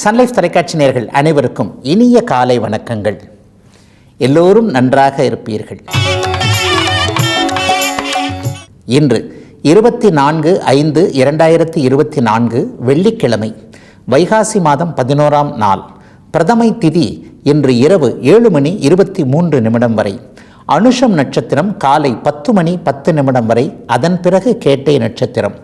Sun Life தொலைக்காட்சி நேர்கள் அனைவருக்கும் இனிய காலை வணக்கங்கள். எல்லோரும் நன்றாக இருப்பீர்கள். இன்று இருபத்தி நான்கு ஐந்து இரண்டாயிரத்தி இருபத்தி நான்கு வெள்ளிக்கிழமை வைகாசி மாதம் பதினோராம் நாள் பிரதமை திதி இன்று இரவு ஏழு மணி இருபத்தி மூன்று நிமிடம் வரை அனுஷம் நட்சத்திரம் காலை பத்து மணி பத்து நிமிடம் வரை அதன் பிறகு கேட்டை நட்சத்திரம்.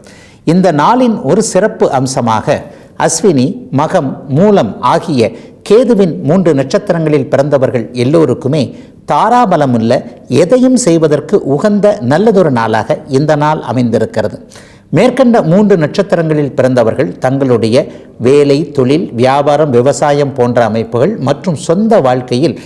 இந்த நாளின் ஒரு சிறப்பு அம்சமாக அஸ்வினி மகம் மூலம் ஆகிய கேதுவின் மூன்று நட்சத்திரங்களில் பிறந்தவர்கள் எல்லோருக்குமே தாராபலமுள்ள எதையும் செய்வதற்கு உகந்த நல்லதொரு நாளாக இந்த நாள் அமைந்திருக்கிறது. மேற்கண்ட மூன்று நட்சத்திரங்களில் பிறந்தவர்கள் தங்களுடைய வேலை தொழில் வியாபாரம் விவசாயம் போன்ற அமைப்புகள் மற்றும் சொந்த வாழ்க்கையில்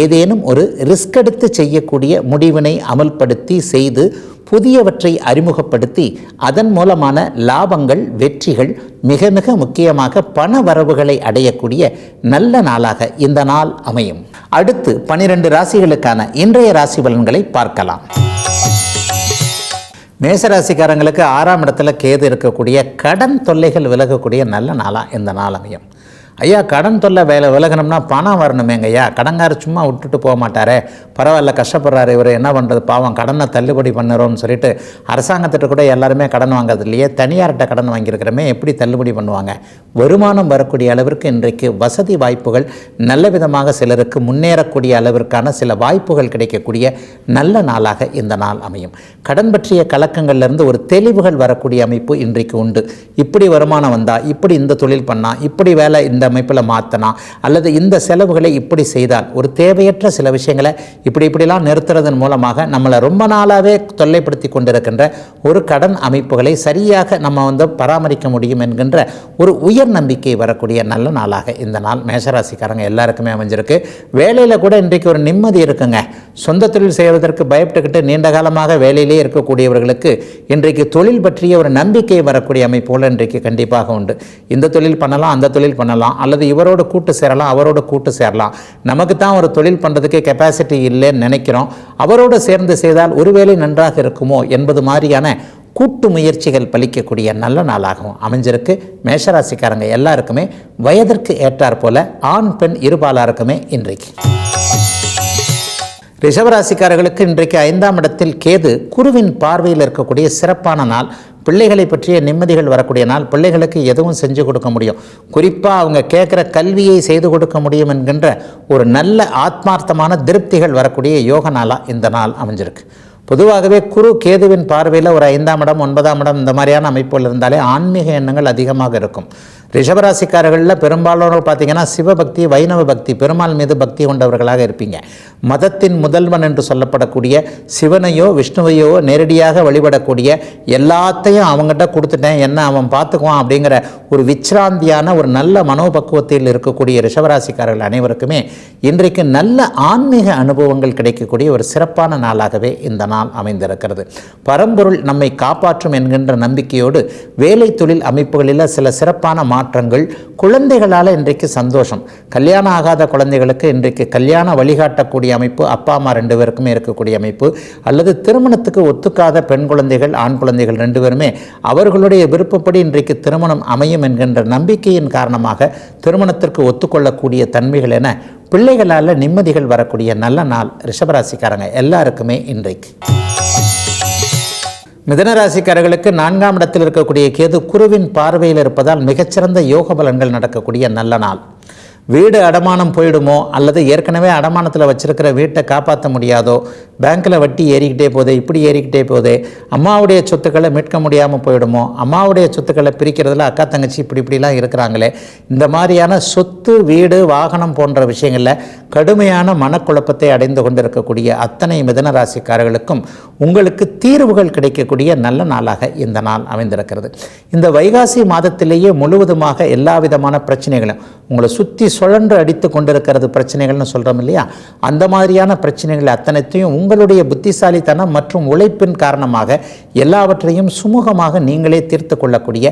ஏதேனும் ஒரு ரிஸ்க் எடுத்து செய்யக்கூடிய முடிவினை அமல்படுத்தி செய்து புதியவற்றை அறிமுகப்படுத்தி அதன் மூலமான லாபங்கள் வெற்றிகள் மிக மிக முக்கியமாக பண வரவுகளை அடையக்கூடிய நல்ல நாளாக இந்த நாள் அமையும். அடுத்து பனிரெண்டு ராசிகளுக்கான இன்றைய ராசி பலன்களை பார்க்கலாம். மேசராசிக்காரங்களுக்கு ஆறாம் இடத்துல கேது இருக்கக்கூடிய கடன் தொல்லைகள் விலகக்கூடிய நல்ல நாளாக இந்த நாள் அமையும். ஐயா கடன் தொல்லை வேலை விலகணும்னா பணம் வரணுமேங்க ஐயா கடங்கார சும்மா விட்டுட்டு போக மாட்டாரே. பரவாயில்ல கஷ்டப்படுறாரு இவர். என்ன பண்ணுறது பாவம் கடனை தள்ளுபடி பண்ணுறோம்னு சொல்லிட்டு அரசாங்கத்திட்ட கூட எல்லாருமே கடன் வாங்குறது இல்லையே. தனியார்கிட்ட கடன் வாங்கியிருக்கிறோமே. எப்படி தள்ளுபடி பண்ணுவாங்க? வருமானம் வரக்கூடிய அளவிற்கு இன்றைக்கு வசதி வாய்ப்புகள் நல்ல விதமாக சிலருக்கு முன்னேறக்கூடிய அளவிற்கான சில வாய்ப்புகள் கிடைக்கக்கூடிய நல்ல நாளாக இந்த நாள் அமையும். கடன் பற்றிய கலக்கங்கள்லேருந்து ஒரு தெளிவுகள் வரக்கூடிய அமைப்பு இன்றைக்கு உண்டு. இப்படி வருமானம் வந்தால் இப்படி இந்த தொழில் பண்ணால் இப்படி வேலை இந்த அமைப்பில் மாற்றினா அல்லது இந்த செலவுகளை இப்படி செய்தால் ஒரு தேவையற்ற சில விஷயங்களை இப்படி இப்படிலாம் நிறுத்துறதன் மூலமாக நம்மளை ரொம்ப நாளாகவே தொல்லைப்படுத்தி கொண்டிருக்கின்ற ஒரு கடன் அமைப்புகளை சரியாக நம்ம வந்து பராமரிக்க முடியும் என்கின்ற ஒரு உயர் நம்பிக்கை வரக்கூடிய நல்ல நாளாக இந்த நாள் மேஷராசிக்காரங்க எல்லாருக்குமே அமைஞ்சிருக்கு. வேலையில் கூட இன்றைக்கு ஒரு நிம்மதி இருக்குங்க. சொந்த தொழில் செய்வதற்கு பயப்பட்டுக்கிட்டு நீண்ட காலமாக வேலையிலே இருக்கக்கூடியவர்களுக்கு இன்றைக்கு தொழில் பற்றிய ஒரு நம்பிக்கை வரக்கூடிய அமைப்புகள் இன்றைக்கு கண்டிப்பாக உண்டு. இந்த தொழில் பண்ணலாம் அந்த தொழில் பண்ணலாம். அல்லது இவரோட கூட்டு சேரலாம் அவரோட கூட்டு சேரலாம். நமக்கு தான் ஒரு தொழில் பண்ணுறதுக்கு கெப்பாசிட்டி இல்லைன்னு நினைக்கிறோம். அவரோடு சேர்ந்து செய்தால் ஒருவேளை நன்றாக இருக்குமோ என்பது மாதிரியான கூட்டு முயற்சிகள் பலிக்கக்கூடிய நல்ல நாளாகவும் அமைஞ்சிருக்கு. மேஷராசிக்காரங்க எல்லாருக்குமே வயதிற்கு ஏற்றாற் போல ஆண் பெண் இருபாலாருக்குமே இன்றைக்கு. ரிஷபராசிக்காரர்களுக்கு இன்றைக்கு ஐந்தாம் இடத்தில் கேது குருவின் பார்வையில் இருக்கக்கூடிய சிறப்பான நாள். பிள்ளைகளை பற்றிய நிம்மதிகள் வரக்கூடிய நாள் பிள்ளைகளுக்கு எதுவும் செஞ்சு கொடுக்க முடியும். குறிப்பாக அவங்க கேட்குற கல்வியை செய்து கொடுக்க முடியும் என்கின்ற ஒரு நல்ல ஆத்மார்த்தமான திருப்திகள் வரக்கூடிய யோக நாளாக இந்த நாள் அமைஞ்சிருக்கு. பொதுவாகவே குரு கேதுவின் பார்வையில் ஒரு ஐந்தாம் இடம் ஒன்பதாம் இடம் இந்த மாதிரியான அமைப்புகள் இருந்தாலே ஆன்மீக எண்ணங்கள் அதிகமாக இருக்கும். ரிஷபராசிக்காரர்களில் பெரும்பாலானோர் பார்த்தீங்கன்னா சிவபக்தி வைணவ பக்தி பெருமாள் மீது பக்தி கொண்டவர்களாக இருப்பீங்க. மதத்தின் முதல்வன் என்று சொல்லப்படக்கூடிய சிவனையோ விஷ்ணுவையோ நேரடியாக வழிபடக்கூடிய எல்லாத்தையும் அவங்ககிட்ட கொடுத்துட்டேன் என்ன அவன் பார்த்துக்குவான் அப்படிங்கிற ஒரு விச்ராந்தியான ஒரு நல்ல மனோபக்குவத்தில் இருக்கக்கூடிய ரிஷபராசிக்காரர்கள் அனைவருக்குமே இன்றைக்கு நல்ல ஆன்மீக அனுபவங்கள் கிடைக்கக்கூடிய ஒரு சிறப்பான நாளாகவே இந்த நாள் அமைந்திருக்கிறது. பரம்பொருள் நம்மை காப்பாற்றும் என்கின்ற நம்பிக்கையோடு வேலை தொழில் அமைப்புகளில் சில சிறப்பான மாற்றங்கள் குழந்தைகளால் இன்றைக்கு சந்தோஷம். கல்யாணம் ஆகாத குழந்தைகளுக்கு இன்றைக்கு கல்யாண வழிகாட்டக்கூடிய அமைப்பு அப்பா அம்மா ரெண்டு பேருக்குமே இருக்கக்கூடிய அமைப்பு. அல்லது திருமணத்துக்கு ஒத்துக்காத பெண் குழந்தைகள் ஆண் குழந்தைகள் ரெண்டு பேருமே அவர்களுடைய விருப்பப்படி இன்றைக்கு திருமணம் அமையும் என்கின்ற நம்பிக்கையின் காரணமாக திருமணத்திற்கு ஒத்துக்கொள்ளக்கூடிய தன்மைகள் என பிள்ளைகளால் நிம்மதிகள் வரக்கூடிய நல்ல நாள் ரிஷபராசிக்காரங்க எல்லாருக்குமே இன்றைக்கு. மிதனராசிக்காரர்களுக்கு நான்காம் இடத்தில் இருக்கக்கூடிய கேது குருவின் பார்வையில் இருப்பதால் மிகச்சிறந்த யோக பலன்கள் நடக்கக்கூடிய நல்ல நாள். வீடு அடமானம் போயிடுமோ? அல்லது ஏற்கனவே அடமானத்தில் வச்சிருக்கிற வீட்டை காப்பாற்ற முடியாதோ? பேங்க்கில் வட்டி ஏறிக்கிட்டே போதே இப்படி ஏறிக்கிட்டே போதே அம்மாவுடைய சொத்துக்களை மீட்க முடியாமல் போயிடுமோ? அம்மாவுடைய சொத்துக்களை பிரிக்கிறதுல அக்கா தங்கச்சி இப்படி இப்படிலாம் இருக்கிறாங்களே. இந்த மாதிரியான சொத்து வீடு வாகனம் போன்ற விஷயங்களில் கடுமையான மனக்குழப்பத்தை அடைந்து கொண்டிருக்கக்கூடிய அத்தனை மிதன ராசிக்காரர்களுக்கும் உங்களுக்கு தீர்வுகள் கிடைக்கக்கூடிய நல்ல நாளாக இந்த நாள் அமைந்திருக்கிறது. இந்த வைகாசி மாதத்திலேயே முழுவதுமாக எல்லா விதமான பிரச்சனைகளும் உங்களை சுற்றி சுழன்று அடித்து கொண்டிருக்கிறது பிரச்சனைகள்னு சொல்கிறோம் இல்லையா? அந்த மாதிரியான பிரச்சனைகள் அத்தனைத்தையும் உங்களுடைய புத்திசாலித்தனம் மற்றும் உழைப்பின் காரணமாக எல்லாவற்றையும் சுமூகமாக நீங்களே தீர்த்து கொள்ளக்கூடிய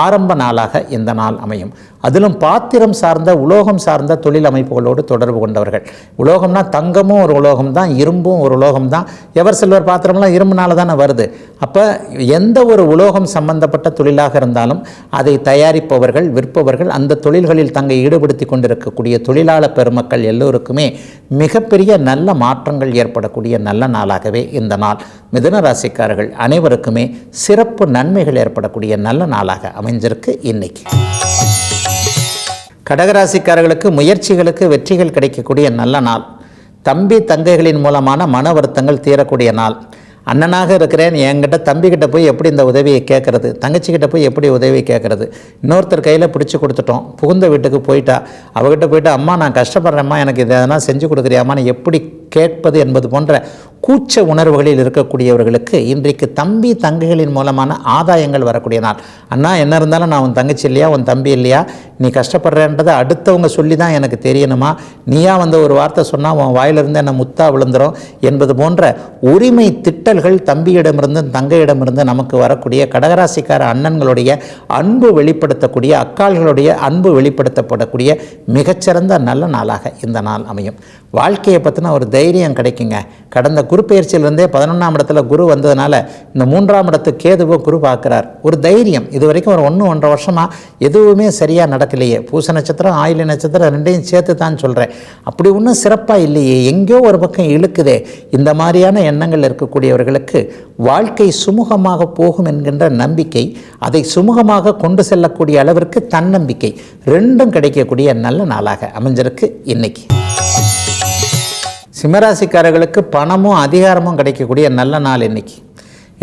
ஆரம்ப நாளாக இந்த நாள் அமையும். அதிலும் பாத்திரம் சார்ந்த உலோகம் சார்ந்த தொழில் அமைப்புகளோடு தொடர்பு கொண்டவர்கள். உலோகம்னா தங்கமும் ஒரு உலோகம் தான் இரும்பும் ஒரு உலோகம் தான் எவர் சில்வர் பாத்திரம்லாம் இரும்புனால தானே வருது. அப்போ எந்த ஒரு உலோகம் சம்பந்தப்பட்ட தொழிலாக இருந்தாலும் அதை தயாரிப்பவர்கள் விற்பவர்கள் அந்த தொழில்களில் தங்கை ஈடுபடுத்தி கொண்டு கொண்டிருக்கக்கூடிய தொழிலாளர் பெருமக்கள் எல்லோருக்குமே மிகப்பெரிய நல்ல மாற்றங்கள் ஏற்படக்கூடிய நல்ல நாளாகவே இந்த நாள். மிதுன ராசிக்காரர்கள் அனைவருக்குமே சிறப்பு நன்மைகள் ஏற்படக்கூடிய நல்ல நாளாக அமைஞ்சிருக்கு இன்னைக்கு. கடகராசிக்காரர்களுக்கு முயற்சிகளுக்கு வெற்றிகள் கிடைக்கக்கூடிய நல்ல நாள். தம்பி தங்கைகளின் மூலமான மன வருத்தங்கள் தீரக்கூடிய நாள். அண்ணனாக இருக்கிறேன் என்கிட்ட தம்பிக்கிட்ட போய் எப்படி இந்த உதவியை கேட்குறது தங்கச்சிக்கிட்ட போய் எப்படி உதவி கேட்குறது? இன்னொருத்தர் கையில் பிடிச்சி கொடுத்துட்டோம் புகுந்த வீட்டுக்கு போயிட்டா. அவகிட்ட போயிட்டு அம்மா நான் கஷ்டப்படுறேம்மா எனக்கு இதை எதனா செஞ்சு கொடுக்குறியாம்மான்னு எப்படி கேட்பது என்பது போன்ற கூச்ச உணர்வுகளில் இருக்கக்கூடியவர்களுக்கு இன்றைக்கு தம்பி தங்கைகளின் மூலமான ஆதாயங்கள் வரக்கூடிய நாள். அண்ணா என்ன இருந்தாலும் நான் உன் தங்கச்சி இல்லையா? உன் தம்பி இல்லையா? நீ கஷ்டப்படுறேன்றதை அடுத்தவங்க சொல்லி தான் எனக்கு தெரியணுமா? நீயா வந்த ஒரு வார்த்தை சொன்னால் உன் வாயிலிருந்து என்ன முத்தா விழுந்துரும்? என்பது போன்ற உரிமை திட்டல்கள் தம்பியிடமிருந்து தங்கையிடமிருந்து நமக்கு வரக்கூடிய கடகராசிக்கார அண்ணன்களுடைய அன்பு வெளிப்படுத்தக்கூடிய அக்கால்களுடைய அன்பு வெளிப்படுத்தப்படக்கூடிய மிகச்சிறந்த நல்ல நாளாக இந்த நாள் அமையும். வாழ்க்கையை பற்றின ஒரு தைரியம் கிடைக்குங்க. கடந்த குரு பயிற்சியிலிருந்தே பதினொன்றாம் இடத்துல குரு வந்ததுனால இந்த மூன்றாம் இடத்து கேதுவோ குரு பார்க்குறார். ஒரு தைரியம். இது வரைக்கும் ஒரு ஒன்று ஒன்றரை வருஷமாக எதுவுமே சரியாக நடக்கலையே. பூச நட்சத்திரம் ஆயில நட்சத்திரம் ரெண்டையும் சேர்த்து தான் சொல்கிறேன் அப்படி ஒன்றும் சிறப்பாக இல்லையே. எங்கேயோ ஒரு பக்கம் இழுக்குதே. இந்த மாதிரியான எண்ணங்கள் இருக்கக்கூடியவர்களுக்கு வாழ்க்கை சுமூகமாக போகும் என்கின்ற நம்பிக்கை அதை சுமூகமாக கொண்டு செல்லக்கூடிய அளவிற்கு தன்னம்பிக்கை ரெண்டும் கிடைக்கக்கூடிய நல்ல நாளாக அமைஞ்சிருக்கு இன்னைக்கு. சிம்மராசிக்காரர்களுக்கு பணமும் அதிகாரமும் கிடைக்கக்கூடிய நல்ல நாள் இன்னைக்கு.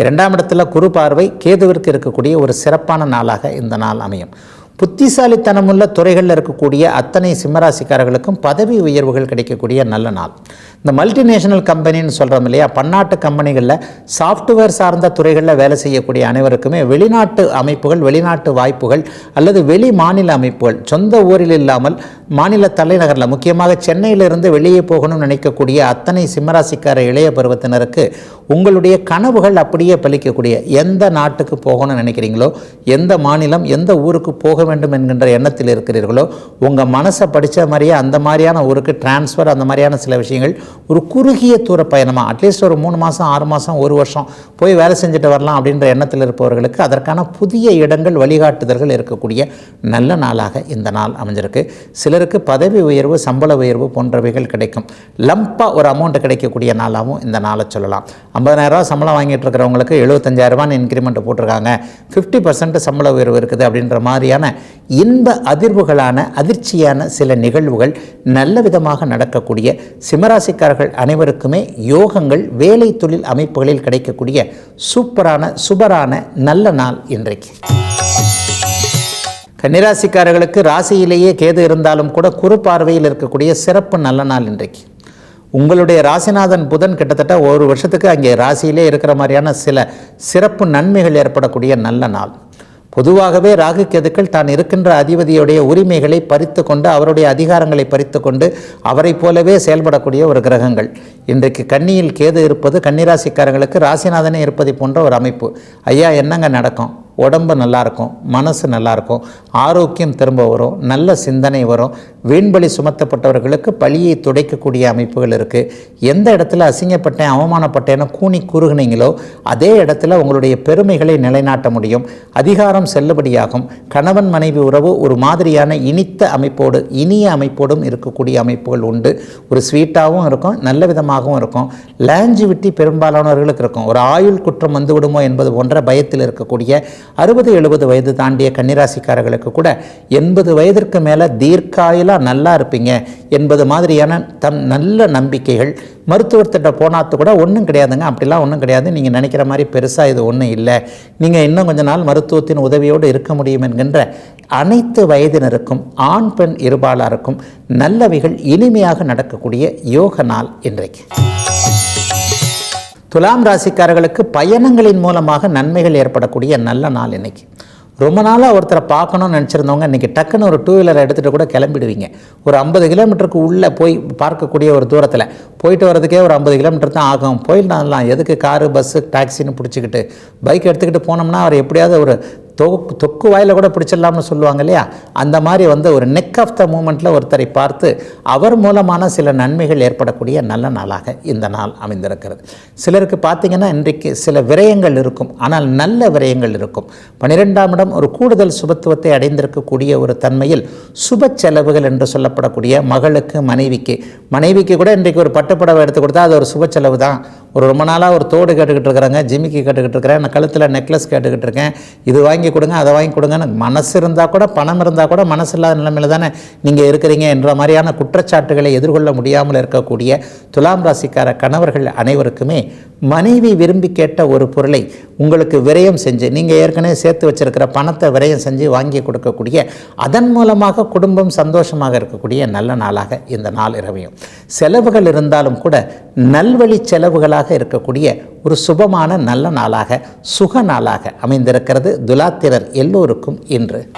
இரண்டாம் இடத்துல குரு பார்வை கேதுவிற்கு இருக்கக்கூடிய ஒரு சிறப்பான நாளாக இந்த நாள் அமையும். புத்திசாலித்தனமுள்ள துறைகளில் இருக்கக்கூடிய அத்தனை சிம்மராசிக்காரர்களுக்கும் பதவி உயர்வுகள் கிடைக்கக்கூடிய நல்ல நாள். இந்த மல்டிநேஷனல் கம்பெனின்னு சொல்கிறோம் இல்லையா பன்னாட்டு கம்பெனிகளில் சாஃப்ட்வேர் சார்ந்த துறைகளில் வேலை செய்யக்கூடிய அனைவருக்குமே வெளிநாட்டு அமைப்புகள் வெளிநாட்டு வாய்ப்புகள் அல்லது வெளி மாநில அமைப்புகள் சொந்த ஊரில் இல்லாமல் மாநில தலைநகரில் முக்கியமாக சென்னையிலிருந்து வெளியே போகணும்னு நினைக்கக்கூடிய அத்தனை சிம்மராசிக்கார இளைய பருவத்தினருக்கு உங்களுடைய கனவுகள் அப்படியே பலிக்கக்கூடிய எந்த நாட்டுக்கு போகணும்னு நினைக்கிறீங்களோ எந்த மாநிலம் எந்த ஊருக்கு போக வேண்டும் என்கின்ற எண்ணத்தில் இருக்கிறீர்களோ உங்கள் மனசை படித்த மாதிரியே அந்த மாதிரியான ஊருக்கு டிரான்ஸ்ஃபர் அந்த மாதிரியான சில விஷயங்கள் ஒரு குறுகிய தூர பயணமாக அட்லீஸ்ட் ஒரு மூணு மாதம் ஆறு மாதம் ஒரு வருஷம் போய் வேலை செஞ்சுட்டு வரலாம் அப்படின்ற எண்ணத்தில் இருப்பவர்களுக்கு அதற்கான புதிய இடங்கள் வழிகாட்டுதல்கள் இருக்கக்கூடிய நல்ல நாளாக இந்த நாள் அமைஞ்சிருக்கு. சிலருக்கு பதவி உயர்வு சம்பள உயர்வு போன்றவைகள் கிடைக்கும். லம்பாக ஒரு அமௌண்ட் கிடைக்கக்கூடிய நாளாகவும் இந்த நாளை சொல்லலாம். ஐம்பதாயிரரூவா சம்பளம் வாங்கிட்டு இருக்கிறவங்களுக்கு எழுபத்தஞ்சாயிரரூபான்னு இன்க்ரிமெண்ட் போட்டிருக்காங்க. ஃபிஃப்டி பர்சன்ட் சம்பள உயர்வு இருக்குது அப்படின்ற மாதிரியான இன்ப அதிர்வுகளான அதிர்ச்சியான சில நிகழ்வுகள் நல்ல விதமாக நடக்கக்கூடிய சிம்மராசிக்காரர்கள் அனைவருக்குமே யோகங்கள் வேலை தொழில் அமைப்புகளில் கிடைக்கக்கூடிய சூப்பரான சுபரான நல்ல நாள் இன்றைக்கு. கன்னிராசிக்காரர்களுக்கு ராசியிலேயே கேது இருந்தாலும் கூட குறு பார்வையில் இருக்கக்கூடிய சிறப்பு நல்ல நாள் இன்றைக்கு. உங்களுடைய ராசிநாதன் புதன் கிட்டத்தட்ட ஒரு வருஷத்துக்கு அங்கே ராசியிலே இருக்கிற மாதிரியான சில சிறப்பு நன்மைகள் ஏற்படக்கூடிய நல்ல நாள். பொதுவாகவே ராகு கேதுக்கள் தான் இருக்கின்ற அதிபதியுடைய உரிமைகளை பறித்து கொண்டு அவருடைய அதிகாரங்களை பறித்து கொண்டு அவரைப் போலவே செயல்படக்கூடிய ஒரு கிரகங்கள். இன்றைக்கு கன்னியில் கேது இருப்பது கன்னிராசிக்காரங்களுக்கு ராசிநாதனே இருப்பதை போன்ற ஒரு அமைப்பு. ஐயா என்னங்க நடக்கும்? உடம்பு நல்லாயிருக்கும் மனசு நல்லாயிருக்கும் ஆரோக்கியம் திரும்ப வரும் நல்ல சிந்தனை வரும். வீண்பலி சுமத்தப்பட்டவர்களுக்கு பழியை துடைக்கக்கூடிய அமைப்புகள் இருக்குது எந்த இடத்துல அசிங்கப்பட்டேன் அவமானப்பட்டேன்னு கூனி குறுகுனீங்களோ அதே இடத்துல உங்களுடைய பெருமைகளை நிலைநாட்ட முடியும். அதிகாரம் செல்லுபடியாகும். கணவன் மனைவி உறவு ஒரு மாதிரியான இனித்த அமைப்போடு இனிய அமைப்போடும் இருக்கக்கூடிய அமைப்புகள் உண்டு. ஒரு ஸ்வீட்டாகவும் இருக்கும் நல்ல விதமாகவும் இருக்கும். லேஞ்சிவிட்டி பெரும்பாலானவர்களுக்கு இருக்கும். ஒரு ஆயுள் குற்றம் வந்துவிடுமோ என்பது போன்ற பயத்தில் இருக்கக்கூடிய அறுபது எழுபது வயது தாண்டிய கன்னிராசிக்காரர்களுக்கு கூட எண்பது வயதிற்கு மேலே தீர்க்காயிலாக நல்லா இருப்பீங்க என்பது மாதிரியான தம் நல்ல நம்பிக்கைகள். மருத்துவர்கிட்ட போனாத்து கூட ஒன்றும் கிடையாதுங்க. அப்படிலாம் ஒன்றும் கிடையாது. நீங்கள் நினைக்கிற மாதிரி பெருசாக இது ஒன்றும் இல்லை. நீங்கள் இன்னும் கொஞ்ச நாள் மருத்துவத்தின் உதவியோடு இருக்க முடியும் என்கின்ற அனைத்து வயதினருக்கும் ஆண் பெண் இருபாலாருக்கும் நல்லவைகள் இனிமையாக நடக்கக்கூடிய யோக நாள் இன்றைக்கு. துலாம் ராசிக்காரர்களுக்கு பயணங்களின் மூலமாக நன்மைகள் ஏற்படக்கூடிய நல்ல நாள் இன்னைக்கு. ரொம்ப நாளாக ஒருத்தரை பார்க்கணும்னு நினச்சிருந்தவங்க இன்றைக்கி டக்குன்னு ஒரு டூ வீலரை எடுத்துகிட்டு கூட கிளம்பிடுவீங்க. ஒரு ஐம்பது கிலோமீட்டருக்கு உள்ளே போய் பார்க்கக்கூடிய ஒரு தூரத்தில் போயிட்டு வரதுக்கே ஒரு ஐம்பது கிலோமீட்டர் தான் ஆகும். போயிடலாம் எதுக்கு காரு பஸ்ஸு டாக்ஸின்னு பிடிச்சிக்கிட்டு பைக் எடுத்துக்கிட்டு போனோம்னா அவர் எப்படியாவது ஒரு தொக்கு தொக்கு வாயில் கூட பிடிச்சிடலாம்னு சொல்லுவாங்க இல்லையா? அந்த மாதிரி வந்து ஒரு நெக் ஆஃப் த மூமெண்ட்டில் ஒருத்தரை பார்த்து அவர் மூலமான சில நன்மைகள் ஏற்படக்கூடிய நல்ல நாளாக இந்த நாள் அமைந்திருக்கிறது. சிலருக்கு பார்த்தீங்கன்னா இன்றைக்கு சில விரயங்கள் இருக்கும். ஆனால் நல்ல விரயங்கள் இருக்கும். பன்னிரெண்டாம் இடம் ஒரு கூடுதல் சுபத்துவத்தை அடைந்திருக்கக்கூடிய ஒரு தன்மையில் சுப செலவுகள் என்று சொல்லப்படக்கூடிய மகளுக்கு மனைவிக்கு. மனைவிக்கு கூட இன்றைக்கு ஒரு பட்டுப்படவை எடுத்து கொடுத்தா அது ஒரு சுப செலவு தான் ஒரு ரொம்ப நாளாக ஒரு தோடு கேட்டுக்கிட்டு இருக்கிறாங்க ஜிமிக்கி கேட்டுக்கிட்டு இருக்கிறேன் நான் கழுத்தில் நெக்லஸ் கேட்டுக்கிட்டு இருக்கேன். இது வாங்கி கொடுங்க அதை வாங்கி கொடுங்கன்னு மனசு இருந்தால் கூட பணம் இருந்தால் கூட மனசு இல்லாத நிலைமையில் தானே நீங்கள் இருக்கிறீங்க என்ற மாதிரியான குற்றச்சாட்டுகளை எதிர்கொள்ள முடியாமல் இருக்கக்கூடிய துலாம் ராசிக்கார கணவர்கள் அனைவருக்குமே மனைவி விரும்பி கேட்ட ஒரு பொருளை உங்களுக்கு விரயம் செஞ்சு நீங்கள் ஏற்கனவே சேர்த்து வச்சிருக்கிற பணத்தை விரயம் செஞ்சு வாங்கி கொடுக்கக்கூடிய அதன் மூலமாக குடும்பம் சந்தோஷமாக இருக்கக்கூடிய நல்ல நாளாக இந்த நாள் இரவையும் செலவுகள் இருந்தாலும் கூட நல்வழி செலவுகளாக நாளாக இருக்கக்கூடிய ஒரு சுபமான நல்ல நாளாக சுக நாளாக அமைந்திருக்கிறது துலாத்திரர் எல்லோருக்கும் இன்று.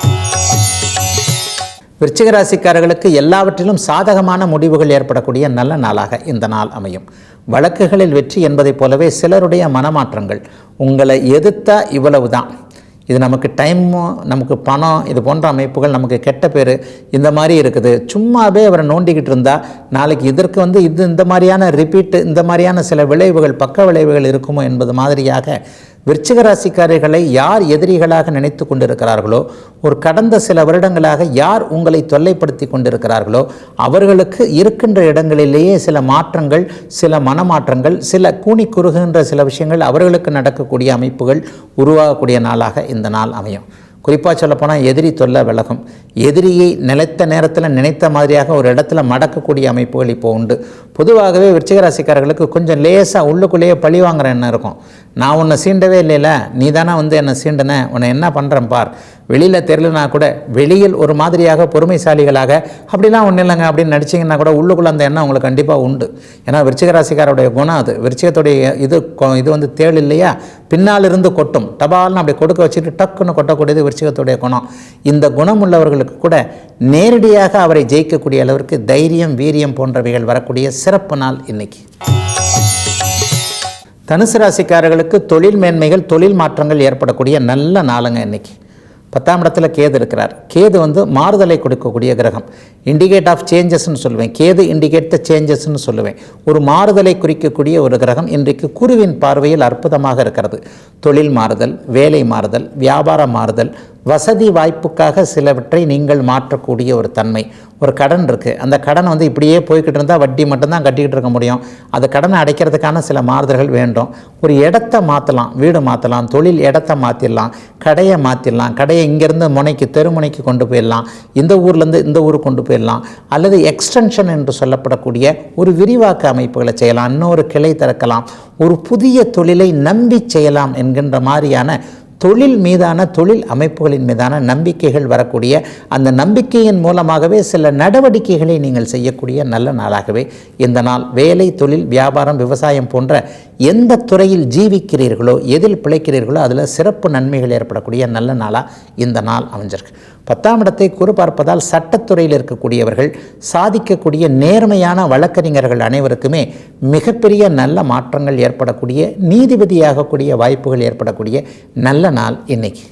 விருச்சிகராசிக்காரர்களுக்கு எல்லாவற்றிலும் சாதகமான முடிவுகள் ஏற்படக்கூடிய நல்ல நாளாக இந்த நாள் அமையும். வழக்குகளில் வெற்றி என்பதைப் போலவே சிலருடைய மனமாற்றங்கள். உங்களை எதிர்த்தா இவ்வளவுதான். இது நமக்கு டைமும் நமக்கு பணம் இது போன்ற அமைப்புகள் நமக்கு கெட்ட பேர் இந்த மாதிரி இருக்குது. சும்மாவே அவரை நோண்டிக்கிட்டு இருந்தால் நாளைக்கு இதற்கு வந்து இது இந்த மாதிரியான ரிப்பீட்டு இந்த மாதிரியான சில விளைவுகள் பக்க விளைவுகள் இருக்குமோ என்பது மாதிரியாக விருச்சிக ராசிக்காரர்களை யார் எதிரிகளாக நினைத்து கொண்டிருக்கிறார்களோ ஒரு கடந்த சில வருடங்களாக யார் உங்களை தொல்லைப்படுத்தி கொண்டிருக்கிறார்களோ அவர்களுக்கு இருக்கின்ற இடங்களிலேயே சில மாற்றங்கள் சில மனமாற்றங்கள் சில கூணி குறுகின்ற சில விஷயங்கள் அவர்களுக்கு நடக்கக்கூடிய அமைப்புகள் உருவாகக்கூடிய நாளாக இந்த நாள் அமையும். குறிப்பாக சொல்லப்போனால் எதிரி தொல்லை விலகும். எதிரியை நிலைத்த நேரத்தில் நினைத்த மாதிரியாக ஒரு இடத்துல மடக்கக்கூடிய அமைப்புகள் இப்போ உண்டு. பொதுவாகவே விருச்சிகராசிக்காரர்களுக்கு கொஞ்சம் லேசாக உள்ளுக்குள்ளேயே பழி வாங்குற எண்ணம் இருக்கும். நான் உன்னை சீண்டவே இல்லைல்ல நீ தானே வந்து என்னை சீண்டின உன்னை என்ன பண்ணுறேன் பார். வெளியில் தெரிலனா கூட வெளியில் ஒரு மாதிரியாக பொறுமைசாலிகளாக அப்படிலாம் ஒன்றும் இல்லைங்க அப்படின்னு நடிச்சிங்கன்னா கூட உள்ளுக்குள்ளே அந்த எண்ணம் உங்களுக்கு கண்டிப்பாக உண்டு. ஏன்னா விருச்சிக ராசிக்காரோடைய குணம் அது. விருச்சிகத்துடைய இது கொ- இது வந்து தேள் இல்லையா? பின்னால் இருந்து கொட்டும். டபால்னு அப்படி கொடுக்க வச்சுட்டு டக்குன்னு கொட்டக்கூடியது விருச்சிகத்துடைய குணம். இந்த குணம் உள்ளவர்களுக்கு கூட நேரடியாக அவரை ஜெயிக்கக்கூடிய அளவிற்கு தைரியம் வீரியம் போன்றவைகள் வரக்கூடிய சிறப்பு நாள் இன்னைக்கு. தனுசு ராசிக்காரர்களுக்கு தொழில் மேன்மைகள் தொழில் மாற்றங்கள் ஏற்படக்கூடிய நல்ல நாளுங்க இன்னைக்கு. பத்தாம் இடத்துல கேது இருக்கிறார். கேது வந்து மாறுதலை கொடுக்கக்கூடிய கிரகம். இண்டிகேட் ஆஃப் சேஞ்சஸ்ன்னு சொல்லுவேன். கேது இண்டிகேட் த சேஞ்சஸ்ன்னு சொல்லுவேன். ஒரு மாறுதலை குறிக்கக்கூடிய ஒரு கிரகம் இன்றைக்கு குருவின் பார்வையில் அற்புதமாக இருக்கிறது. தொழில் மாறுதல் வேலை மாறுதல் வியாபாரம் மாறுதல் வசதி வாய்ப்புக்காக சிலவற்றை நீங்கள் மாற்றக்கூடிய ஒரு தன்மை ஒரு கடன் இருக்குது அந்த கடன் வந்து இப்படியே போய்கிட்டு இருந்தால் வட்டி மட்டும்தான் கட்டிக்கிட்டு இருக்க முடியும். அந்த கடனை அடைக்கிறதுக்கான சில மாறுதல்கள் வேண்டும். ஒரு இடத்த மாற்றலாம் வீடு மாற்றலாம் தொழில் இடத்த மாற்றிடலாம் கடையை மாற்றிடலாம் கடையை இங்கேருந்து முனைக்கு தெருமுனைக்கு கொண்டு போயிடலாம் இந்த ஊர்லேருந்து இந்த ஊருக்கு கொண்டு போயிடலாம் அல்லது எக்ஸ்டென்ஷன் என்று சொல்லப்படக்கூடிய ஒரு விரிவாக்க அமைப்புகளை செய்யலாம் இன்னொரு கிளை திறக்கலாம் ஒரு புதிய தொழிலை நம்பி செய்யலாம் என்கின்ற மாதிரியான தொழில் மீதான தொழில் அமைப்புகளின் மீதான நம்பிக்கைகள் வரக்கூடிய அந்த நம்பிக்கையின் மூலமாகவே சில நடவடிக்கைகளை நீங்கள் செய்யக்கூடிய நல்ல நாளாகவே இந்த நாள் வேலை தொழில் வியாபாரம் விவசாயம் போன்ற எந்த துறையில் ஜீவிக்கிறீர்களோ எதில் பிழைக்கிறீர்களோ அதில் சிறப்பு நன்மைகள் ஏற்படக்கூடிய நல்ல நாளாக இந்த நாள் அமைஞ்சிருக்கு. பத்தாம் இடத்தை குறு பார்ப்பதால் சட்டத்துறையில் இருக்கக்கூடியவர்கள் சாதிக்கக்கூடிய நேர்மையான வழக்கறிஞர்கள் அனைவருக்குமே மிகப்பெரிய நல்ல மாற்றங்கள் ஏற்படக்கூடிய நீதிபதியாகக்கூடிய வாய்ப்புகள் ஏற்படக்கூடிய நல்ல நாள் இன்னைக்கு.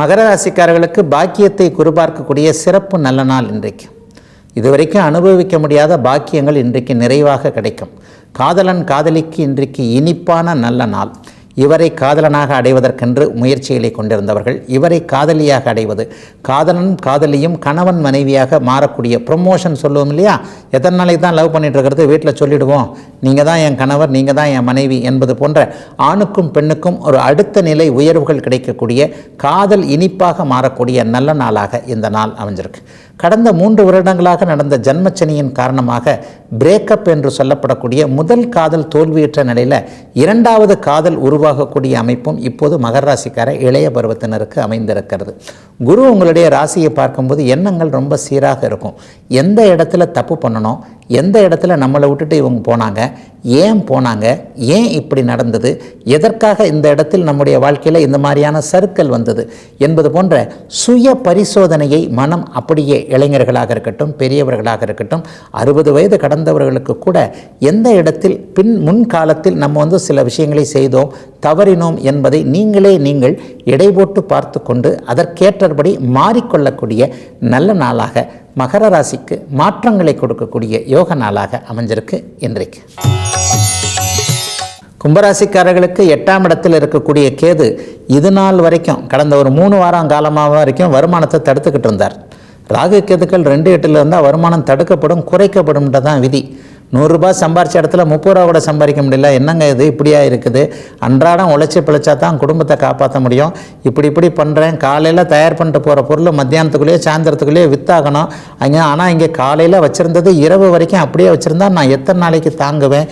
மகர ராசிக்காரர்களுக்கு பாக்கியத்தை குறிபார்க்கக்கூடிய சிறப்பு நல்ல நாள் இன்றைக்கு. இதுவரைக்கும் அனுபவிக்க முடியாத பாக்கியங்கள் இன்றைக்கு நிறைவாக கிடைக்கும். காதலன் காதலிக்கு இன்றைக்கு இனிப்பான நல்ல நாள். இவரை காதலனாக அடைவதற்கென்று முயற்சிகளை கொண்டிருந்தவர்கள் இவரை காதலியாக அடைவது காதலனும் காதலியும் கணவன் மனைவியாக மாறக்கூடிய ப்ரொமோஷன் சொல்லுவோம் இல்லையா? எத்தனை நாளைக்கு தான் லவ் பண்ணிட்டு இருக்கிறது? வீட்டில் சொல்லிடுவோம். நீங்கள் தான் என் கணவர் நீங்கள் தான் என் மனைவி என்பது போன்ற ஆணுக்கும் பெண்ணுக்கும் ஒரு அடுத்த நிலை உயர்வுகள் கிடைக்கக்கூடிய காதல் இனிப்பாக மாறக்கூடிய நல்ல நாளாக இந்த நாள் அமைஞ்சிருக்கு. கடந்த மூன்று வருடங்களாக நடந்த ஜன்மச்சனியின் காரணமாக பிரேக்கப் என்று சொல்லப்படக்கூடிய முதல் காதல் தோல்வியுற்ற நிலையில் இரண்டாவது காதல் உருவாகக்கூடிய அமைப்பும் இப்போது மகராசிக்கார இளைய பருவத்தினருக்கு அமைந்திருக்கிறது. குரு உங்களுடைய ராசியை பார்க்கும்போது எண்ணங்கள் ரொம்ப சீராக இருக்கும். எந்த இடத்துல தப்பு பண்ணணும்? எந்த இடத்துல நம்மளை விட்டுட்டு இவங்க போனாங்க? ஏன் போனாங்க? ஏன் இப்படி நடந்தது? எதற்காக இந்த இடத்தில் நம்முடைய வாழ்க்கையில் இந்த மாதிரியான சருக்கள் வந்தது? என்பது போன்ற சுய பரிசோதனையை மனம் அப்படியே இளைஞர்களாக இருக்கட்டும் பெரியவர்களாக இருக்கட்டும் அறுபது வயது கடந்தவர்களுக்கு கூட எந்த இடத்தில் பின் முன்காலத்தில் நம்ம வந்து சில விஷயங்களை செய்தோம் தவறினோம் என்பதை நீங்களே நீங்கள் எடை போட்டு பார்த்து கொண்டு அதற்கேற்றபடி மாறிக்கொள்ளக்கூடிய நல்ல நாளாக மகர ராசிக்கு மாற்றங்களை கொடுக்கக்கூடிய யோக நாளாக அமைஞ்சிருக்கு இன்றைக்கு. கும்பராசிக்காரர்களுக்கு எட்டாம் இடத்தில் இருக்கக்கூடிய கேது இது நாள் வரைக்கும் கடந்த ஒரு மூணு வாரம் காலமாக வரைக்கும் வருமானத்தை தடுத்துக்கிட்டு இருந்தார். ராகு கேதுக்கள் ரெண்டு எட்டில் இருந்தால் வருமானம் தடுக்கப்படும் குறைக்கப்படும்ன்றது தான் விதி. நூறுரூபா சம்பாரிச்ச இடத்துல முப்பது ரூபா கூட சம்பாதிக்க முடியல. என்னங்க இது? இப்படியா இருக்குது? அன்றாடம் உழைச்சி பிழைச்சா தான் குடும்பத்தை காப்பாற்ற முடியும். இப்படி இப்படி பண்ணுறேன் காலையில் தயார் பண்ணிட்டு போகிற பொருள் மத்தியானத்துக்குள்ளேயே சாயந்தரத்துக்குள்ளேயே வித்தாகணும். அங்கே ஆனால் இங்கே காலையில் வச்சுருந்தது இரவு வரைக்கும் அப்படியே வச்சுருந்தா நான் எத்தனை நாளைக்கு தாங்குவேன்?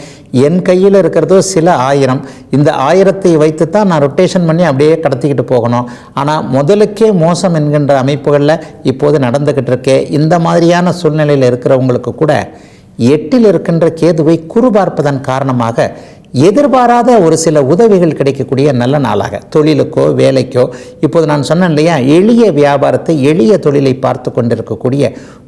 என் கையில் இருக்கிறதோ சில ஆயிரம். இந்த ஆயிரத்தை வைத்து தான் நான் ரொட்டேஷன் பண்ணி அப்படியே கடத்திக்கிட்டு போகணும். ஆனால் முதலுக்கே மோசம் என்கின்ற அமைப்புகளில் இப்போது நடந்துக்கிட்டு இருக்கே. இந்த மாதிரியான சூழ்நிலையில் இருக்கிறவங்களுக்கு கூட எட்டில் இருக்கின்ற கேதுவை குறு பார்ப்பதன் காரணமாக எதிர்பாராத ஒரு சில உதவிகள் கிடைக்கக்கூடிய நல்ல நாளாக. தொழிலுக்கோ வேலைக்கோ இப்போது நான் சொன்னேன் இல்லையா? எளிய வியாபாரத்தை எளிய தொழிலை பார்த்து கொண்டிருக்கக்கூடிய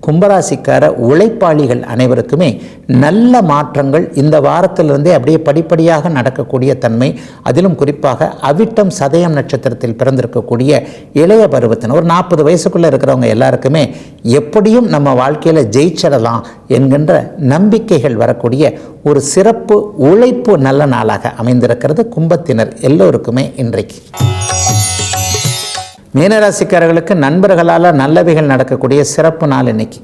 கும்பராசிக்கார உழைப்பாளிகள் அனைவருக்குமே நல்ல மாற்றங்கள் இந்த வாரத்திலிருந்தே அப்படியே படிப்படியாக நடக்கக்கூடிய தன்மை அதிலும் குறிப்பாக அவிட்டம் சதயம் நட்சத்திரத்தில் பிறந்திருக்கக்கூடிய இளைய பருவத்தின் ஒரு நாற்பது வயசுக்குள்ளே இருக்கிறவங்க எல்லாருக்குமே எப்படியும் நம்ம வாழ்க்கையில் ஜெயிச்சிடலாம் என்கின்ற நம்பிக்கைகள் வரக்கூடிய ஒரு சிறப்பு உழைப்பு நல்ல நாளாக அமைந்திருக்கிறது. கும்பத்தினர் எல்லோருக்குமே இன்றைக்கு. மீனராசிக்காரர்களுக்கு நண்பர்களால் நல்லவைகள் நடக்கக்கூடிய சிறப்பு நாள் இன்னைக்கு.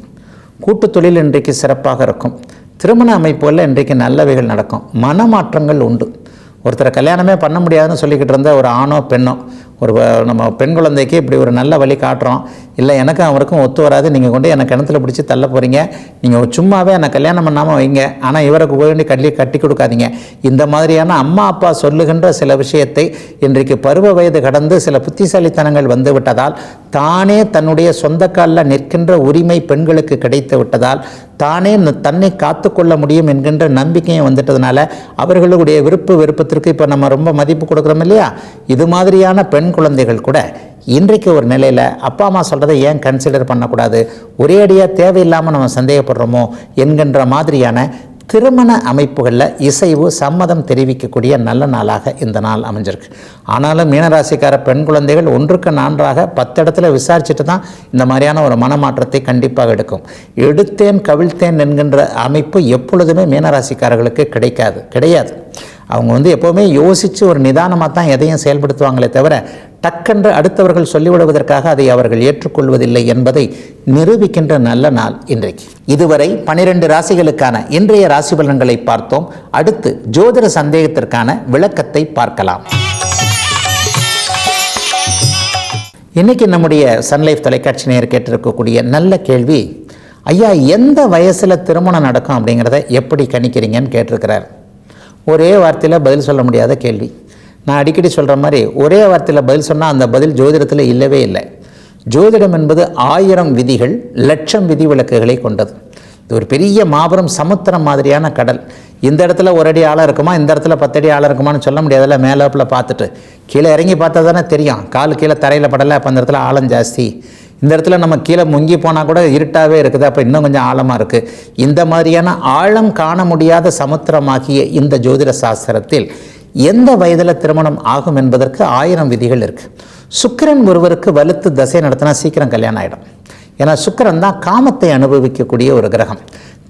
கூட்டு தொழில் இன்றைக்கு சிறப்பாக இருக்கும். திருமண அமைப்புகளில் இன்றைக்கு நல்லவைகள் நடக்கும். மனமாற்றங்கள் உண்டு. ஒருத்தரை கல்யாணமே பண்ண முடியாதுன்னு சொல்லிக்கிட்டு இருந்த ஒரு ஆணோ பெண்ணோ ஒரு வ- நம்ம பெண் குழந்தைக்கு இப்படி ஒரு நல்ல வழி காட்டுறோம். இல்லை எனக்கும் அவருக்கும் ஒத்து வராது. நீங்கள் கொண்டு என்னை கிணத்துல பிடிச்சி தள்ள போகிறீங்க நீங்கள் சும்மாவே என்னை கல்யாணம் பண்ணாமல் வைங்க. ஆனால் இவருக்கு போய் வேண்டி கட்டி கொடுக்காதீங்க. இந்த மாதிரியான அம்மா அப்பா சொல்லுகின்ற சில விஷயத்தை இன்றைக்கு பருவ வயது கடந்து சில புத்திசாலித்தனங்கள் வந்து விட்டதால் தானே தன்னுடைய சொந்த காலில் நிற்கின்ற உரிமை பெண்களுக்கு கிடைத்து விட்டதால் தானே தன்னை காத்துக்கொள்ள முடியும் என்கின்ற நம்பிக்கையும் வந்துட்டதுனால அவர்களுடைய விருப்பு விருப்பத்திற்கு இப்போ நம்ம ரொம்ப மதிப்பு கொடுக்குறோம் இல்லையா? இது மாதிரியான பெண் குழந்தைகள் கூட இன்றைக்கு ஒரு நிலையில் அப்பா அம்மா சொல்கிறத ஏன் கன்சிடர் பண்ணக்கூடாது? ஒரே அடியாக தேவையில்லாமல் நம்ம சந்தேகப்படுறோமோ என்கின்ற மாதிரியான திருமண அமைப்புகளில் இசைவு சம்மதம் தெரிவிக்கக்கூடிய நல்ல நாளாக இந்த நாள் அமைஞ்சிருக்கு. ஆனாலும் மீனராசிக்கார பெண் குழந்தைகள் ஒன்றுக்கு நான்காக பத்து இடத்துல விசாரிச்சுட்டு தான் இந்த மாதிரியான ஒரு மனமாற்றத்தை கண்டிப்பாக எடுக்கும். எடுத்தேன் கவிழ்த்தேன் என்கின்ற அமைப்பு எப்பொழுதுமே மீனராசிக்காரர்களுக்கு கிடைக்காது கிடையாது. அவங்க வந்து எப்போவுமே யோசித்து ஒரு நிதானமாக தான் எதையும் செயல்படுத்துவாங்களே தவிர டக்கென்று அடுத்தவர்கள் சொல்லிவிடுவதற்காக அதை அவர்கள் ஏற்றுக்கொள்வதில்லை என்பதை நிரூபிக்கின்ற நல்ல நாள் இன்றைக்கு. இதுவரை பனிரெண்டு ராசிகளுக்கான இன்றைய ராசி பலன்களை பார்த்தோம். அடுத்து ஜோதிட சந்தேகத்திற்கான விளக்கத்தை பார்க்கலாம். இன்னைக்கு நம்முடைய சன்லைஃப் தொலைக்காட்சி நேர் கேட்டிருக்கக்கூடிய நல்ல கேள்வி ஐயா எந்த வயசில் திருமணம் நடக்கும்? அப்படிங்கிறத எப்படி கணிக்கிறீங்கன்னு கேட்டிருக்கிறார். ஒரே வார்த்தையில் பதில் சொல்ல முடியாத கேள்வி. நான் அடிக்கடி சொல்கிற மாதிரி ஒரே வார்த்தையில் பதில் சொன்னால் அந்த பதில் ஜோதிடத்தில் இல்லவே இல்லை. ஜோதிடம் என்பது ஆயிரம் விதிகள் லட்சம் விதி விளக்குகளை கொண்டது. இது ஒரு பெரிய மாபெரும் சமுத்திரம் மாதிரியான கடல். இந்த இடத்துல ஒரு அடி ஆழம் இருக்குமா இந்த இடத்துல பத்தடி ஆழம் இருக்குமான்னு சொல்ல முடியாதுல்ல மேலப்பில் பார்த்துட்டு. கீழே இறங்கி பார்த்தா தானே தெரியும். கால் கீழே தரையில் படலை அப்போ அந்த இடத்துல ஆழம் ஜாஸ்தி. இந்த இடத்துல நம்ம கீழே முங்கி போனால் கூட இருட்டாகவே இருக்குது. அப்போ இன்னும் கொஞ்சம் ஆழமாக இருக்குது இந்த மாதிரியான ஆழம் காண முடியாத சமுத்திரமாகிய இந்த ஜோதிட சாஸ்திரத்தில் எந்த வயதில் திருமணம் ஆகும் என்பதற்கு ஆயிரம் விதிகள் இருக்குது சுக்கிரன் ஒருவருக்கு வலுத்து தசை நடத்தினா சீக்கிரம் கல்யாணம் ஆகிடும் ஏன்னா சுக்கரன் தான் காமத்தை அனுபவிக்கக்கூடிய ஒரு கிரகம்.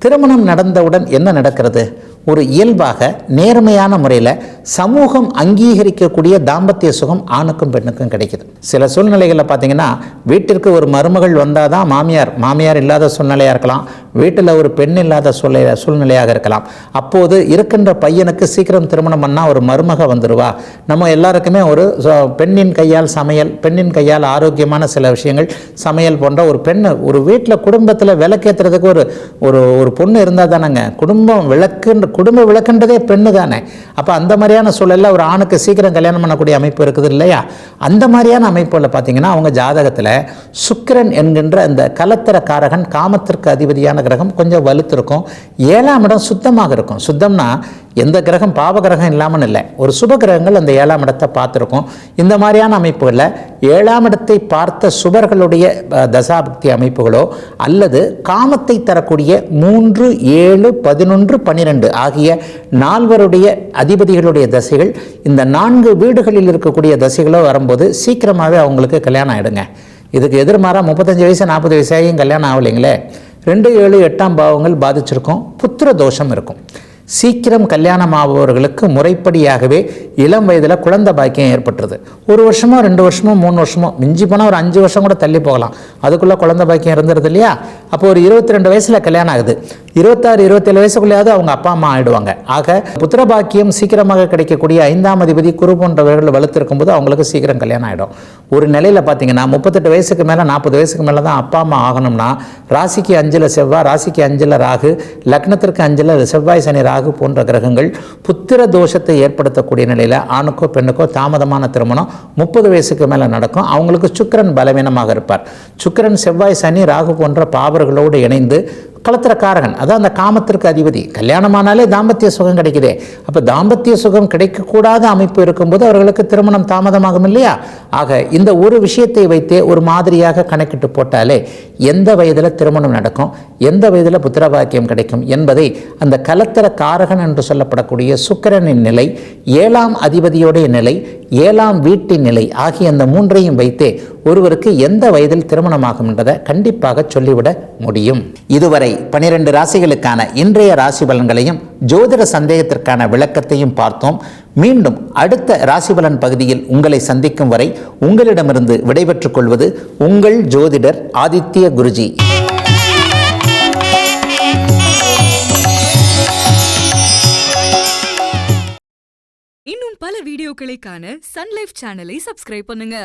திருமணம் நடந்தவுடன் என்ன நடக்கிறது? ஒரு இயல்பாக நேர்மையான முறையில் சமூகம் அங்கீகரிக்கக்கூடிய தாம்பத்திய சுகம் ஆணுக்கும் பெண்ணுக்கும் கிடைக்குது. சில சூழ்நிலைகளில் பார்த்தீங்கன்னா வீட்டிற்கு ஒரு மருமகள் வந்தால் தான் மாமியார் மாமியார் இல்லாத சூழ்நிலையாக இருக்கலாம் வீட்டில் ஒரு பெண் இல்லாத சூழ்நிலை சூழ்நிலையாக இருக்கலாம். அப்போது இருக்கின்ற பையனுக்கு சீக்கிரம் திருமணம் பண்ணால் ஒரு மருமக வந்துடுவா நம்ம எல்லாருக்குமே ஒரு ச- பெண்ணின் கையால் சமையல் பெண்ணின் கையால் ஆரோக்கியமான சில விஷயங்கள் சமையல் போன்ற ஒரு பெண் ஒரு வீட்டில் குடும்பத்தில் விளக்கேற்றுறதுக்கு ஒரு ஒரு ஒரு பொண்ணு இருந்தால் தானேங்க குடும்பம் விளக்குன்ற குடும்ப விளக்குன்றதே பெண்ணு தானே. அப்போ அந்த மாதிரியான சூழலில் ஒரு ஆணுக்கு சீக்கிரம் கல்யாணம் பண்ணக்கூடிய அமைப்பு இருக்குது இல்லையா? அந்த மாதிரியான அமைப்பில் பார்த்தீங்கன்னா அவங்க ஜாதகத்தில் சுக்கிரன் என்கின்ற அந்த கலத்திர காரகன் காமத்திற்கு அதிபதியான கிரகம் கொஞ்சம் வலுத்திருக்கும். ஏழாம் இடம் சுத்தமாக இருக்கும். சுத்தம்னா எந்த கிரகம் பாவ கிரகம் இல்லாமல் இல்லை. ஒரு சுப கிரகங்கள் அந்த ஏழாம் இடத்தை பார்த்துருக்கோம். இந்த மாதிரியான அமைப்புகளில் ஏழாம் இடத்தை பார்த்த சுபர்களுடைய தசாபக்தி அமைப்புகளோ அல்லது காமத்தை தரக்கூடிய மூன்று ஏழு பதினொன்று பன்னிரெண்டு ஆகிய நால்வருடைய அதிபதிகளுடைய தசைகள் இந்த நான்கு வீடுகளில் இருக்கக்கூடிய தசைகளோ வரும்போது சீக்கிரமாகவே அவங்களுக்கு கல்யாணம் ஆகிடுங்க இதுக்கு எதிர்மாறாக முப்பத்தஞ்சு வயசு நாற்பது வயசாகியும் கல்யாணம் ஆகலைங்களே? ரெண்டு ஏழு எட்டாம் பாவங்கள் பாதிச்சிருக்கும் புத்திர தோஷம் இருக்கும். சீக்கிரம் கல்யாணம் ஆபவர்களுக்கு முறைப்படியாகவே இளம் வயதில் குழந்தை பாக்கியம் ஏற்பட்டுருது. ஒரு வருஷமோ ரெண்டு வருஷமோ மூணு வருஷமோ மிஞ்சி போனால் ஒரு அஞ்சு வருஷம் கூட தள்ளி போகலாம். அதுக்குள்ளே குழந்தை பாக்கியம் இருந்துருது இல்லையா? அப்போ ஒரு இருபத்தி ரெண்டு வயசில் கல்யாணம் ஆகுது. இருபத்தாறு இருபத்தேழு வயசுக்குள்ளேயாவது அவங்க அப்பா அம்மா ஆயிடுவாங்க. ஆக புத்திரபாக்கியம் சீக்கிரமாக கிடைக்கக்கூடிய ஐந்தாம் அதிபதி குரு போன்றவர்கள் வலுத்திருக்கும் போது அவங்களுக்கு சீக்கிரம் கல்யாணம் ஆகிடும் ஒரு நிலையில் பார்த்தீங்கன்னா முப்பத்தெட்டு வயசுக்கு மேலே நாற்பது வயசுக்கு மேலே தான் அப்பா அம்மா ஆகணும்னா ராசிக்கு அஞ்சில் செவ்வாய் ராசிக்கு அஞ்சில் ராகு லக்னத்திற்கு அஞ்சில் செவ்வாய் சனி ராகு போன்ற கிரகங்கள் புத்திர தோஷத்தை ஏற்படுத்தக்கூடிய நிலையில் ஆணுக்கோ பெண்ணுக்கோ தாமதமான திருமணம் முப்பது வயசுக்கு மேலே நடக்கும். அவங்களுக்கு சுக்கிரன் பலவீனமாக இருப்பார். சுக்கிரன் செவ்வாய் சனி ராகு போன்ற பாவர்களோடு இணைந்து களத்திரக்காரகன். அதான் அந்த காமத்திற்கு அதிபதி. கல்யாணமானாலே தாம்பத்திய சுகம் கிடைக்குதே. அப்போ தாம்பத்திய சுகம் கிடைக்கக்கூடாத அமைப்பு இருக்கும்போது அவர்களுக்கு திருமணம் தாமதமாகும் இல்லையா? ஆக இந்த ஒரு விஷயத்தை வைத்தே ஒரு மாதிரியாக கணக்கிட்டு போட்டாலே எந்த வயதில் திருமணம் நடக்கும் எந்த வயதில் புத்திரபாக்கியம் கிடைக்கும் என்பதை அந்த கலத்திர காரகன் என்று சொல்லப்படக்கூடிய சுக்கிரனின் நிலை ஏழாம் அதிபதியோடைய நிலை ஏழாம் வீட்டின் நிலை ஆகிய அந்த மூன்றையும் வைத்தே ஒருவருக்கு எந்த வயதில் திருமணமாகும் என்பதை கண்டிப்பாக சொல்லிவிட முடியும். இதுவரை பனிரெண்டு ராசிகளுக்கான இன்றைய ராசி பலன்களையும் ஜோதிட சந்தேகத்திற்கான விளக்கத்தையும் பார்த்தோம். மீண்டும் அடுத்த ராசி பலன் பகுதியில் உங்களை சந்திக்கும் வரை உங்களிடமிருந்து விடைபெற்றுக் கொள்வது உங்கள் ஜோதிடர் ஆதித்ய குருஜி. இன்னும் பல வீடியோக்களை காண சன்லைஃப் சேனலை சப்ஸ்கிரைப் பண்ணுங்க.